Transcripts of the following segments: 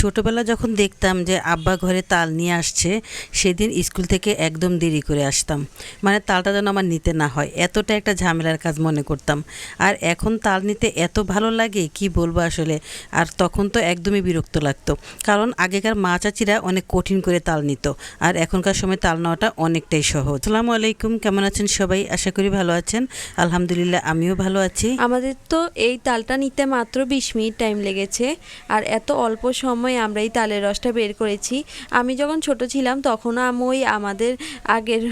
ছোটবেলা যখন দেখতাম যে আব্বা ঘরে তাল নিয়ে আসছে, সেদিন স্কুল থেকে একদম দেরি করে আসতাম। মানে তালটা যেন আমার নিতে না হয়, এতটা একটা ঝামেলার কাজ মনে করতাম। আর এখন তাল নিতে এত ভালো লাগে, কি বলব আসলে? আর তখন তো একদমই বিরক্ত লাগতো। কারণ আগেকার মা চাচিরা অনেক কঠিন করে তাল নিত, আর এখনকার সময় তাল নেওয়াটা অনেকটাই সহজ। আসসালামু আলাইকুম, কেমন আছেন সবাই? আশা করি ভালো আছেন। আলহামদুলিল্লাহ, আমিও ভালো আছি। আমাদের তো এই তালটা নিতে মাত্র বিশ মিনিট টাইম লেগেছে, আর এত অল্প সময়ে আমরা এই তালের রসটা বের করেছি। আমি যখন ছোট ছিলাম তখনও আমি ওই আমাদের আগের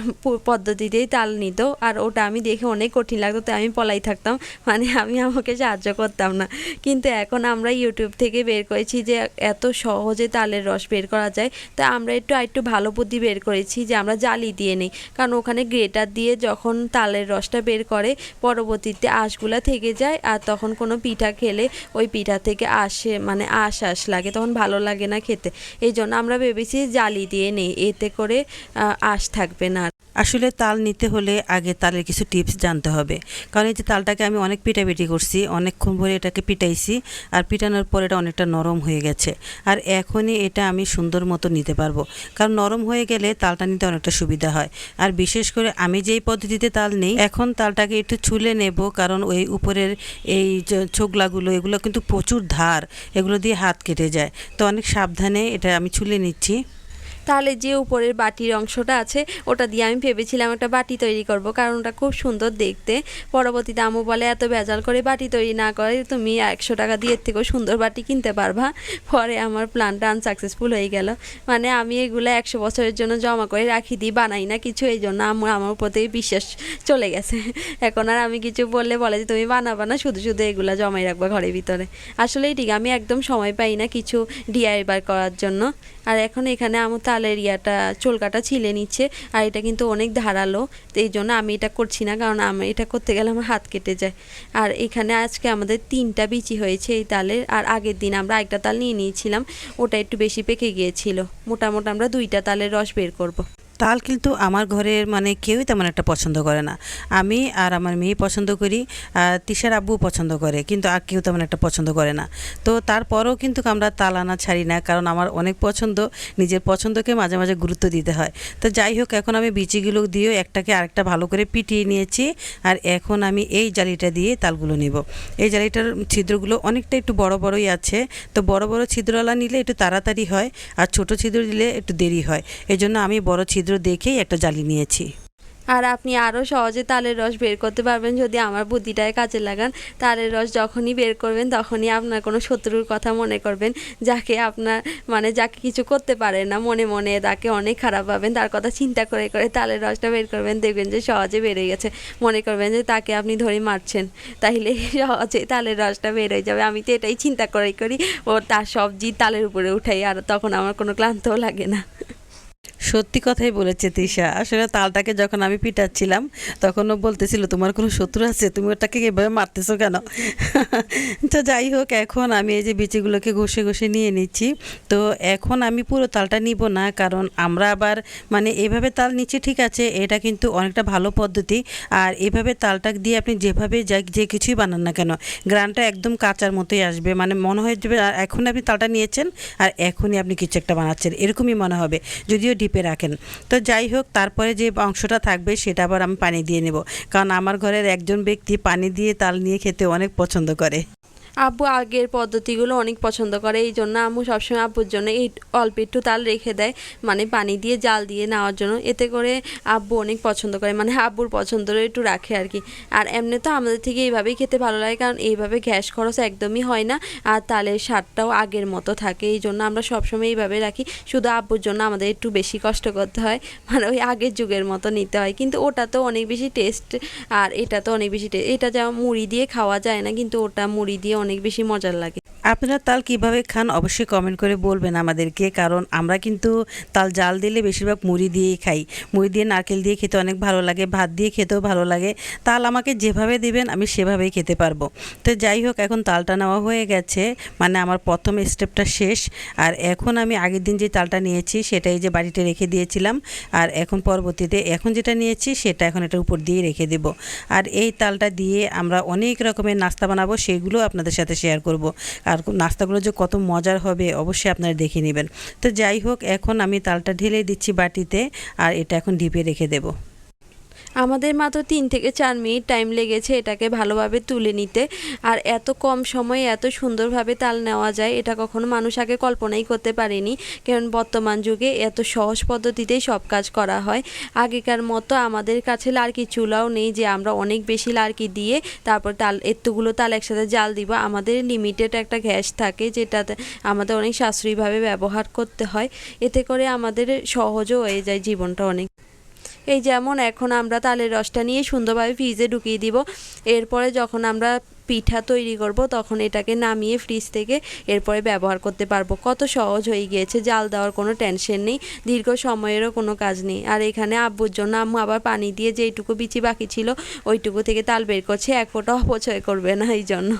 পদ্ধতিতেই তাল নিত। আর ওটা আমি দেখে অনেক কঠিন লাগতো, তাই আমি পলাই থাকতাম। মানে আমি আমাকে সাহায্য করতাম না। কিন্তু এখন আমরা ইউটিউব থেকে বের করেছি যে, এত সহজে তালের রস বের করা যায়। তা আমরা একটু একটু ভালো বুদ্ধি বের করেছি যে, আমরা জালি দিয়ে নিই। কারণ ওখানে গ্রেটার দিয়ে যখন তালের রসটা বের করে, পরবর্তীতে আঁশগুলা থেকে যায়। আর তখন কোনো পিঠা খেলে ওই পিঠা থেকে আসে মানে আঁশ আশ লাগে, তখন ভালো লাগে না খেতে। এই জন্য আমরা ভেবেছি জালি দিয়ে নেই, এতে করে আঁশ থাকবে না। আসলে তাল নিতে হলে আগে তালের কিছু টিপস জানতে হবে। কারণ এই যে তালটাকে আমি অনেক পিটাপিটি করছি, অনেকক্ষণ ভরে এটাকে পিটাইছি, আর পিটানোর পর এটা অনেকটা নরম হয়ে গেছে। আর এখনই এটা আমি সুন্দর মতো নিতে পারব। কারণ নরম হয়ে গেলে তালটা নিতে অনেকটা সুবিধা হয়। আর বিশেষ করে আমি যেই পদ্ধতিতে তাল নেই, এখন তালটাকে একটু ছুলে নেব, কারণ ওই উপরের এই ছোকলাগুলো, এগুলো কিন্তু প্রচুর ধার, এগুলো দিয়ে হাত কেটে যায়। তো অনেক সাবধানে এটা আমি ছুলে নিচ্ছি। তাহলে যে উপরের বাটির অংশটা আছে, ওটা দিয়ে আমি ভেবেছিলাম একটা বাটি তৈরি করব, কারণ ওটা খুব সুন্দর দেখতে। পরবর্তীতে আমু বলে, এত ভেজাল করে বাটি তৈরি না করে তুমি একশো টাকা দিয়ে থেকেও সুন্দর বাটি কিনতে পারবা। পরে আমার প্ল্যানটা আনসাকসেসফুল হয়ে গেল। মানে আমি এগুলো একশো বছরের জন্য জমা করে রাখি দিই বানাই না কিছু, এই জন্য আমার আমার থেকে বিশ্বাস চলে গেছে। এখন আর আমি কিছু বললে বলে যে, তুমি বানাবা না, শুধু শুধু এগুলো জমাই রাখবা ঘরের ভিতরে। আসলেই ঠিক আমি একদম সময় পাই না কিছু ডিআইবার করার জন্য। আর এখন এখানে আমার তালের ইয়াটা চোলকাটা ছিলে নিচ্ছে আর এটা কিন্তু অনেক ধারালো। তো এই জন্য আমি এটা করছি না, কারণ আমি এটা করতে গেলে আমার হাত কেটে যায়। আর এখানে আজকে আমাদের তিনটা বিচি হয়েছে এই তালের আর আগের দিন আমরা একটা তাল নিয়ে নিয়েছিলাম, ওটা একটু বেশি পেকে গিয়েছিল। মোটামুটি আমরা দুইটা তালের রস বের করব। তাল কিন্তু আমার ঘরের মানে কেউই তেমন একটা পছন্দ করে না। আমি আর আমার মেয়ে পছন্দ করি, আর তিশার আব্বু পছন্দ করে, কিন্তু আর কেউ তেমন একটা পছন্দ করে না। তো তারপরেও কিন্তু আমরা তাল আনা ছাড়ি না, কারণ আমার অনেক পছন্দ, নিজের পছন্দকে মাঝে মাঝে গুরুত্ব দিতে হয়। তো যাই হোক, এখন আমি বিচিগুলো দিয়েও একটাকে আরেকটা ভালো করে পিটিয়ে নিয়েছি, আর এখন আমি এই জালিটা দিয়ে তালগুলো নেব। এই জালিটার ছিদ্রগুলো অনেকটা একটু বড় বড়ই আছে, তো বড় বড় ছিদ্রওয়ালা নিলে একটু তাড়াতাড়ি হয়, আর ছোট ছিদ্র দিলে একটু দেরি হয়। এই জন্য আমি বড় ছিদ্র দেখেই একটা জালি নিয়েছি। আর আপনি আরও সহজে তালের রস বের করতে পারবেন যদি আমার বুদ্ধিটায় কাজে লাগান। তালের রস যখনই বের করবেন, তখনই আপনার কোনো শত্রুর কথা মনে করবেন, যাকে আপনার মানে যাকে কিছু করতে পারে না। মনে মনে তাকে অনেক খারাপ পাবেন তার কথা চিন্তা করে করে তালের রসটা বের করবেন, দেখবেন যে সহজে বেড়ে গেছে। মনে করবেন যে তাকে আপনি ধরে মারছেন, তাইলে সহজে তালের রসটা বের হয়ে যাবে। আমি তো এটাই চিন্তা করেই করি, ও তার সবজি তালের উপরে উঠাই, আর তখন আমার কোনো ক্লান্তও লাগে না। সত্যি কথাই বলেছে তিশা। আসলে তালটাকে যখন আমি পিটাচ্ছিলাম, তখন ও বলতেছিল, তোমার কোনো শত্রু আছে? তুমি ওটাকে এভাবে মারতেছো কেন? তো যাই হোক, এখন আমি এই যে বিচিগুলোকে ঘষে ঘষে নিয়ে নিচ্ছি। তো এখন আমি পুরো তালটা নিব না, কারণ আমরা আবার মানে এভাবে তাল নিচ্ছি ঠিক আছে, এটা কিন্তু অনেকটা ভালো পদ্ধতি। আর এভাবে তালটা দিয়ে আপনি যেভাবে যা, যে কিছুই বানান না কেন, গ্রানটা একদম কাঁচার মতোই আসবে। মানে মনে হয় এখন আপনি তালটা নিয়েছেন, আর এখনই আপনি কিছু একটা বানাচ্ছেন, এরকমই মনে হবে। যদিও ডিপে রাখেন। তো যাই হোক, তারপরে যে অংশটা থাকবে সেটা আবার আমি পানি দিয়ে নেব। কারণ আমার ঘরের একজন ব্যক্তি পানি দিয়ে তাল নিয়ে খেতে অনেক পছন্দ করে। আব্বু আগের পদ্ধতিগুলো অনেক পছন্দ করে এই জন্য আম্মু সবসময় আব্বুর জন্য এই অল্প একটু তাল রেখে দেয় মানে পানি দিয়ে জাল দিয়ে নেওয়ার জন্য। এতে করে আব্বু অনেক পছন্দ করে মানে আব্বুর পছন্দটা একটু রাখে আর কি। আর এমনি তো আমাদের থেকে এইভাবেই খেতে ভালো লাগে, কারণ এইভাবে গ্যাস খরচ একদমই হয় না, আর তালের স্বাদটাও আগের মতো থাকে এই জন্য আমরা সবসময় এইভাবে রাখি। শুধু আব্বুর জন্য আমাদের একটু বেশি কষ্ট করতে হয় মানে ওই আগের যুগের মতো নিতে হয়, কিন্তু ওটা তো অনেক বেশি টেস্ট আর এটা তো অনেক বেশি টেস্ট এটা যেমন মুড়ি দিয়ে খাওয়া যায় না, কিন্তু ওটা মুড়ি দিয়ে অনেক বেশি মজার লাগে। আপনারা তাল কীভাবে খান অবশ্যই কমেন্ট করে বলবেন আমাদেরকে, কারণ আমরা কিন্তু তাল জাল দিলে বেশিরভাগ মুড়ি দিয়েই খাই। মুড়ি দিয়ে নারকেল দিয়ে খেতে অনেক ভালো লাগে, ভাত দিয়ে খেতেও ভালো লাগে। তাল আমাকে যেভাবে দিবেন আমি সেভাবেই খেতে পারব। তো যাই হোক, এখন তালটা নেওয়া হয়ে গেছে মানে আমার প্রথম স্টেপটা শেষ। আর এখন আমি আগের দিন যে তালটা নিয়েছি সেটাই যে বাড়িতে রেখে দিয়েছিলাম। আর এখন পরবর্তীতে এখন যেটা নিয়েছি সেটা এখন এটা উপর দিয়ে রেখে দেব। আর এই তালটা দিয়ে আমরা অনেক রকমের নাস্তা বানাবো, সেগুলো আপনাদের সাথে শেয়ার করব। আর নাস্তাগুলো যে কত মজার হবে অবশ্যই আপনারা দেখে নেবেন। তো যাই হোক, এখন আমি তালটা ঢেলে দিচ্ছি বাটিতে আর এটা এখন ঢিপে রেখে দেবো। আমাদের মাত্র তিন থেকে চার মিনিট টাইম লেগেছে এটাকে ভালোভাবে তুলে নিতে। আর এত কম সময়ে এত সুন্দরভাবে তাল নেওয়া যায়, এটা কখনো মানুষ আগে কল্পনাই করতে পারেনি। কারণ বর্তমান যুগে এত সহজ পদ্ধতিতেই সব কাজ করা হয়। আগেকার মতো আমাদের কাছে লার্কি চুলাও নেই যে আমরা অনেক বেশি লার্কি দিয়ে তারপর তাল, এতগুলো তাল একসাথে জাল দিব। আমাদের লিমিটেড একটা গ্যাস থাকে যেটাতে আমাদের অনেক সাশ্রয়ীভাবে ব্যবহার করতে হয়। এতে করে আমাদের সহজও হয়ে যায় জীবনটা অনেক। এই যেমন এখন আমরা তালের রসটা নিয়ে সুন্দরভাবে ফ্রিজে ঢুকিয়ে দিব। এরপরে যখন আমরা পিঠা তৈরি করব, তখন এটাকে নামিয়ে ফ্রিজ থেকে এরপরে ব্যবহার করতে পারব। কত সহজ হয়ে গিয়েছে, জাল দেওয়ার কোনো টেনশন নেই, দীর্ঘ সময়েরও কোনো কাজ নেই। আর এখানে আব্বুর জন্য আম্মু আবার পানি দিয়ে যেইটুকু বিচি বাকি ছিল, ওইটুকু থেকে তাল বের করছে, এক ফোঁটা অপচয় করবে না এই জন্য।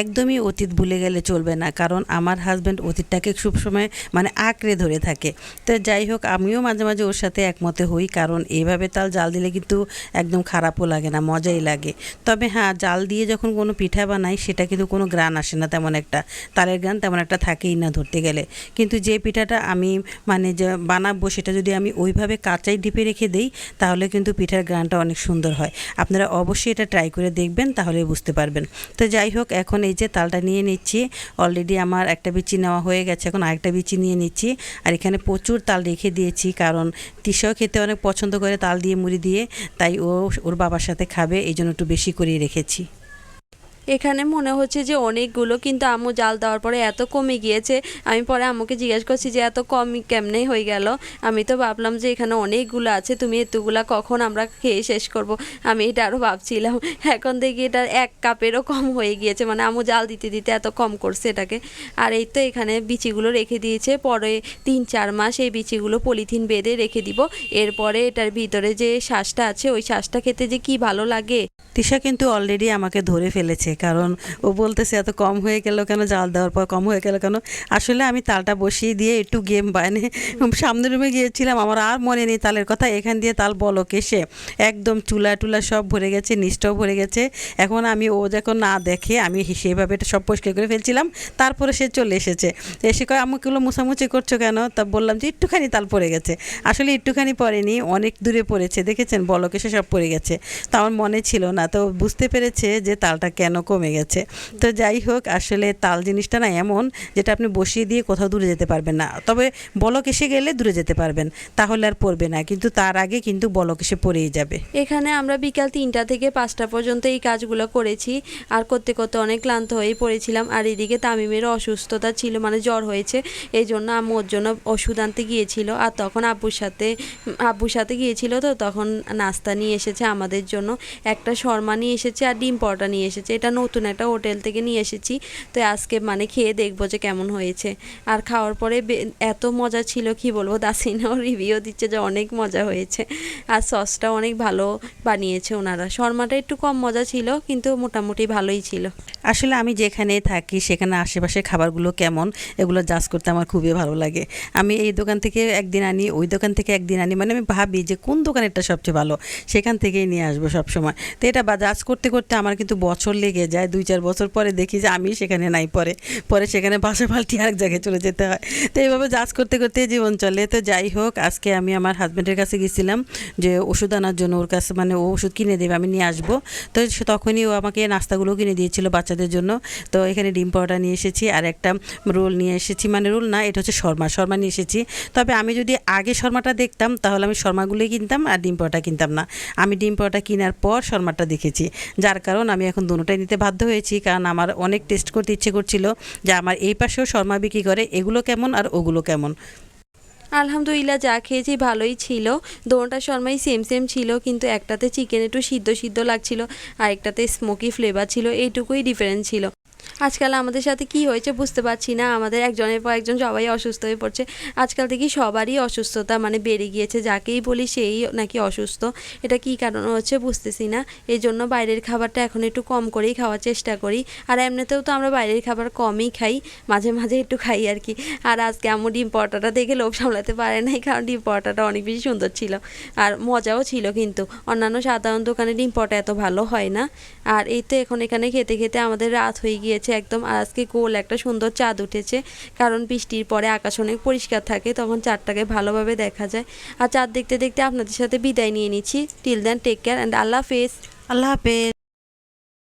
একদমই অতীত ভুলে গেলে চলবে না, কারণ আমার হাজব্যান্ড অতীতটাকে সবসময় মানে আঁকড়ে ধরে থাকে। তো যাই হোক, আমিও মাঝে মাঝে ওর সাথে একমতে হই, কারণ এইভাবে তাল জাল দিলে কিন্তু একদম খারাপও লাগে না, মজাই লাগে। তবে হ্যাঁ জাল দিয়ে যখন কোনো পিঠা বানাই, সেটা কিন্তু কোনো গ্রান আসে না তেমন একটা। তালের গ্রান তেমন একটা থাকেই না ধরতে গেলে। কিন্তু যে পিঠাটা আমি মানে যে বানাবো, সেটা যদি আমি ওইভাবে কাঁচাই ডিপে রেখে দিই, তাহলে কিন্তু পিঠার গ্রানটা অনেক সুন্দর হয়। আপনারা অবশ্যই এটা ট্রাই করে দেখবেন, তাহলে বুঝতে পারবেন। তো যাই হোক, এখন এই যে তালটা নিয়ে নিচ্ছি। অলরেডি আমার একটা বিচি নেওয়া হয়ে গেছে, এখন আরেকটা বিচি নিয়ে নিচ্ছি। আর এখানে প্রচুর তাল রেখে দিয়েছি, কারণ তিসাও খেতে অনেক পছন্দ করে তাল দিয়ে, মুড়ি দিয়ে। তাই ও, ওর বাবার সাথে খাবে, এই জন্য একটু বেশি করেই রেখেছি। এখানে মনে হচ্ছে যে অনেকগুলো, কিন্তু আম্মু জাল দেওয়ার পরে এত কমে গিয়েছে। আমি পরে আম্মুকে জিজ্ঞেস করছি যে এত কম কেমনে হয়ে গেল? আমি তো ভাবলাম যে এখানে অনেকগুলো আছে, তুমি এতগুলা কখন আমরা খেয়ে শেষ করব? আমি এটা আরও ভাবছিলাম। এখন দেখি এটা এক কাপেরও কম হয়ে গিয়েছে মানে আম্মু জাল দিতে দিতে এত কম করছে এটাকে। আর এই তো এখানে বিচিগুলো রেখে দিয়েছে, পরে তিন, চার মাস এই বিচিগুলো পলিথিন বেঁধে রেখে দিব। এরপরে এটার ভিতরে যে শ্বাসটা আছে, ওই শ্বাসটা খেতে যে কি ভালো লাগে? তিশা কিন্তু অলরেডি আমাকে ধরে ফেলেছে। কারণ ও বলতেছে, এত কম হয়ে গেল কেন? জাল দেওয়ার পর কম হয়ে গেল কেন? আসলে আমি তালটা বসিয়ে দিয়ে একটু গেম বাইনে সামনের রুমে গিয়েছিলাম, আমার আর মনে নেই তালের কথা। এখান দিয়ে তাল বলক এসে একদম চুলা টুলা সব ভরে গেছে, নিচটাও ভরে গেছে। এখন আমি ও যখন না দেখে, আমি সেভাবে এটা সব পরিষ্কার করে ফেলছিলাম। তারপরে সে চলে এসেছে। এসে কয় আমাকেগুলো মোছামুছি করছ কেন? তা বললাম যে, একটুখানি তাল পড়ে গেছে। আসলে একটুখানি পড়েনি, অনেক দূরে পড়েছে, দেখেছেন? বলক এসে সব পড়ে গেছে। তো আমার মনে ছিল না। তো বুঝতে পেরেছে যে তালটা কেন কমে গেছে। তো যাই হোক, আসলে তাল জিনিসটা না এমন যেটা আপনি বসিয়ে দিয়ে কোথাও দূরে যেতে পারবেন না। তবে বলক এসে গেলে দূরে যেতে পারবেন, তাহলে আর পড়বে না। কিন্তু তার আগে কিন্তু বলক এসে পড়েই যাবে। এখানে আমরা বিকাল তিনটা থেকে পাঁচটা পর্যন্ত এই কাজগুলো করেছি। আর করতে করতে অনেক ক্লান্ত হয়েই পড়েছিলাম। আর এদিকে তামিমেরও অসুস্থতা ছিল মানে জ্বর হয়েছে। এই জন্য ওর জন্য ওষুধ আনতে গিয়েছিল। আর তখন আব্বুর সাথে আব্বুর সাথে গিয়েছিল তো, তখন নাস্তা নিয়ে এসেছে আমাদের জন্য। একটা শর্মা নিয়ে এসেছে আর ডিম পরোটা নিয়ে এসেছে। এটা নতুন একটা হোটেল থেকে নিয়ে এসেছি। তো আজকে মানে খেয়ে দেখব যে কেমন হয়েছে। আর খাওয়ার পরে এত মজা ছিল, কি বলব? দাসিনাও রিভিউ দিচ্ছে যে অনেক মজা হয়েছে। আর সসটা অনেক ভালো বানিয়েছে ওনারা। শর্মাটা একটু কম মজা ছিল, কিন্তু মোটামুটি ভালোই ছিল। আসলে আমি যেখানে থাকি, সেখানে আশেপাশের খাবারগুলো কেমন, এগুলো জাজ করতে আমার খুবই ভালো লাগে। আমি এই দোকান থেকে একদিন আনি, ওই দোকান থেকে একদিন আনি মানে আমি ভাবি যে কোন দোকানেরটা সবচেয়ে ভালো, সেখান থেকেই নিয়ে আসব সব সময় তো এটা বা জাজ করতে করতে আমার কিন্তু বছর লেগে যায়, দুই চার বছর পরে দেখি যে আমি সেখানে নাই, পরে পরে সেখানে বাসা পাল্টি আরেক জায়গায় চলে যেতে হয়। তো এইভাবে জাজ করতে করতে জীবন চলে। তো যাই হোক, আজকে আমি আমার হাজব্যান্ডের কাছে গেছিলাম যে ওষুধ আনার জন্য ওর কাছে মানে ও ওষুধ কিনে দেবে, আমি নিয়ে আসব। তো তখনই ও আমাকে নাস্তাগুলো কিনে দিয়েছিল বাচ্চাদের জন্য। তো এখানে ডিম পাউডার নিয়ে এসেছি আর একটা রোল নিয়ে এসেছি মানে রোল না, এটা হচ্ছে শর্মা শর্মা নিয়ে এসেছি। তবে আমি যদি আগে শর্মাটা দেখতাম, তাহলে আমি শর্মাগুলোই কিনতাম আর ডিম পাউডার কিনতাম না। আমি ডিম পাউডার কেনার পর শর্মাটা দেখেছি। যার কারণ আমি এখন দুটোটাই নিতে বাধ্য হয়েছি, কারণ আমার অনেক টেস্ট করতে ইচ্ছে করছিল যে আমার এই পাশেও শর্মা বিক্রি করে, এগুলো কেমন আর ওগুলো কেমন। আলহামদুলিল্লাহ, যা খেয়েছি ভালোই ছিল। দোনোটা শর্মাই সেম সেম ছিল, কিন্তু একটাতে চিকেন একটু সিদ্ধ সিদ্ধ লাগছিল, আর একটাতে স্মোকি ফ্লেভার ছিল, এইটুকুই ডিফারেন্স ছিল। আজকাল আমাদের সাথে কি হয়েছে বুঝতে পারছি না। আমাদের একজনের পর একজন সবাই অসুস্থ হয়ে পড়ছে। আজকাল দেখি সবারই অসুস্থতা মানে বেড়ে গিয়েছে। যাকেই বলি সেই নাকি অসুস্থ। এটা কি কারণ হচ্ছে বুঝতেছি না। এই জন্য বাইরের খাবারটা এখন একটু কম করেই খাওয়ার চেষ্টা করি। আর এমনিতেও তো আমরা বাইরের খাবার কমই খাই। মাঝে মাঝে একটু খাই আর কি। আর আজকে আমার ডিম পরোটাটা দেখে লোভ সামলাতে পারে নাই, কারণ ডিম পরোটাটা অনেক বেশি সুন্দর ছিল। আর মজাও ছিল কিন্তু। অন্যান্য সাধারণ দোকানে ডিম পরোটা এত ভালো হয় না। আর এই তো এখন এখানে খেতে খেতে আমাদের রাত হয়ে গিয়েছে। গিয়েছে একদম। আর আজকে গোল, একটা সুন্দর চাঁদ উঠেছে। কারণ বৃষ্টির পরে আকাশ অনেক পরিষ্কার থাকে, তখন চাঁদটাকে ভালোভাবে দেখা যায়। আর চাঁদ দেখতে দেখতে আপনাদের সাথে বিদায় নিয়ে নিচ্ছি। Till then take care and আল্লাহ হাফেজ। আল্লাহ হাফেজ।